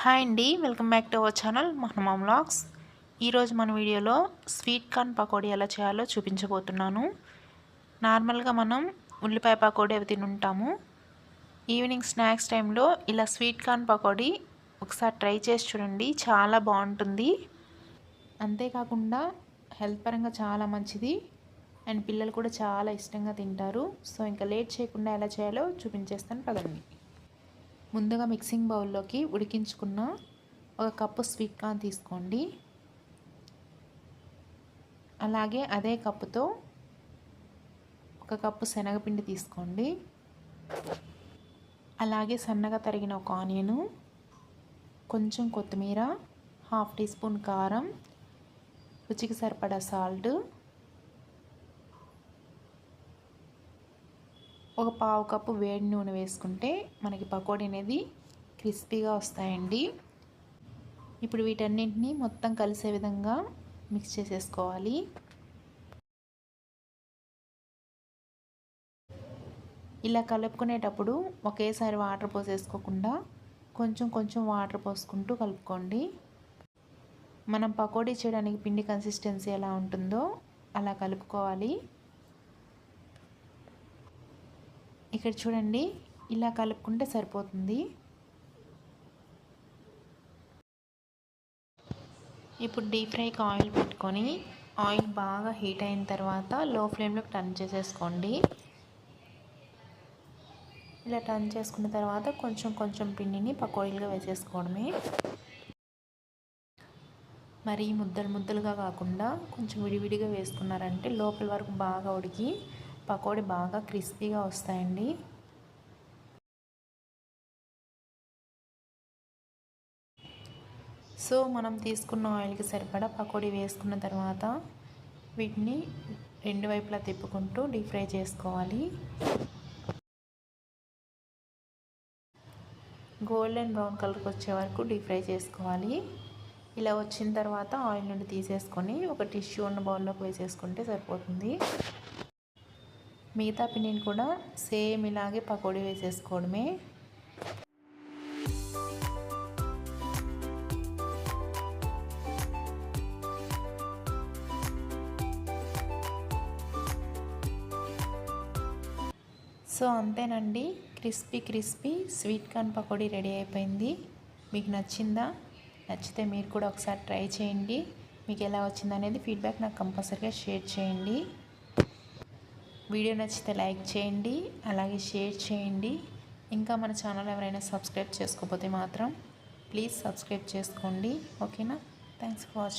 Hi అండి welcome back to our channel Mahanama vlogs. ఈరోజు మన వీడియోలో స్వీట్ కార్న్ పకోడీ ఎలా చేయాలో చూపించబోతున్నాను. నార్మల్గా మనం ఉల్లిపాయ పకోడీ అవి తినుంటాము. ఈవినింగ్ స్నాక్స్ టైంలో ఇలా స్వీట్ కార్న్ పకోడీ ఒకసారి ట్రై చేసి చూడండి చాలా బాగుంటుంది. అంతేకాకుండా హెల్త్ పరంగా చాలా మంచిది. అండ్ పిల్లలు కూడా చాలా ఇష్టంగా తింటారు. సో ఇంకా లేట్ చేయకుండా ఎలా చేయాలో చూపించేస్తాను పదండి. ముందుగా మిక్సింగ్ బౌల్లోకి ఉడికించుకున్న ఒక కప్పు స్వీట్ కార్న్ తీసుకోండి. అలాగే అదే కప్పుతో ఒక కప్పు శనగపిండి తీసుకోండి. అలాగే సన్నగా తరిగిన ఒక ఆనియను కొంచెం కొత్తిమీర హాఫ్ టీ స్పూన్ కారం రుచికి సరిపడా సాల్ట్ ఒక పావు కప్పు వేడి నూనె వేసుకుంటే మనకి పకోడీ అనేది క్రిస్పీగా వస్తాయండి. ఇప్పుడు వీటన్నింటినీ మొత్తం కలిసే విధంగా మిక్స్ చేసేసుకోవాలి. ఇలా కలుపుకునేటప్పుడు ఒకేసారి వాటర్ పోసేసుకోకుండా కొంచెం కొంచెం వాటర్ పోసుకుంటూ కలుపుకోండి. మనం పకోడీ చేయడానికి పిండి కన్సిస్టెన్సీ ఎలా ఉంటుందో అలా కలుపుకోవాలి. ఇక్కడ చూడండి ఇలా కలుపుకుంటే సరిపోతుంది. ఇప్పుడు డీప్ ఫ్రైకి ఆయిల్ పెట్టుకొని ఆయిల్ బాగా హీట్ అయిన తర్వాత లో ఫ్లేమ్లోకి టర్న్ చేసేసుకోండి. ఇలా టర్న్ చేసుకున్న తర్వాత కొంచెం కొంచెం పిండిని పకోడీలుగా వేసేసుకోవడమే. మరి ముద్దలు ముద్దలుగా కాకుండా కొంచెం విడివిడిగా వేసుకున్నారంటే లోపల వరకు బాగా ఉడికి పకోడీ బాగా క్రిస్పీగా వస్తాయండి. సో మనం తీసుకున్న ఆయిల్కి సరిపడా పకోడీ వేసుకున్న తర్వాత వీటిని రెండు వైపులా తిప్పుకుంటూ డీప్ ఫ్రై చేసుకోవాలి. గోల్డెన్ బ్రౌన్ కలర్కి వచ్చే వరకు డీప్ ఫ్రై చేసుకోవాలి. ఇలా వచ్చిన తర్వాత ఆయిల్ నుండి తీసేసుకొని ఒక టిష్యూ ఉన్న బౌల్లోకి వేసేసుకుంటే సరిపోతుంది. మిగతా పిండిని కూడా సేమ్ ఇలాగే పకోడీ వేసేసుకోవడమే. సో అంతేనండి. Crispy crispy sweet corn pakodi ready అయిపోయింది. మీకు నచ్చిందా? నచ్చితే మీరు కూడా ఒకసారి ట్రై చేయండి. మీకు ఎలా వచ్చిందనేది ఫీడ్బ్యాక్ నాకు కంపల్సరీగా షేర్ చేయండి. వీడియో నచ్చితే లైక్ చేయండి అలాగే షేర్ చేయండి. ఇంకా మన ఛానల్ ఎవరైనా సబ్స్క్రైబ్ చేసుకోకపోతే మాత్రం ప్లీజ్ సబ్స్క్రైబ్ చేసుకోండి. ఓకేనా? Thanks for watching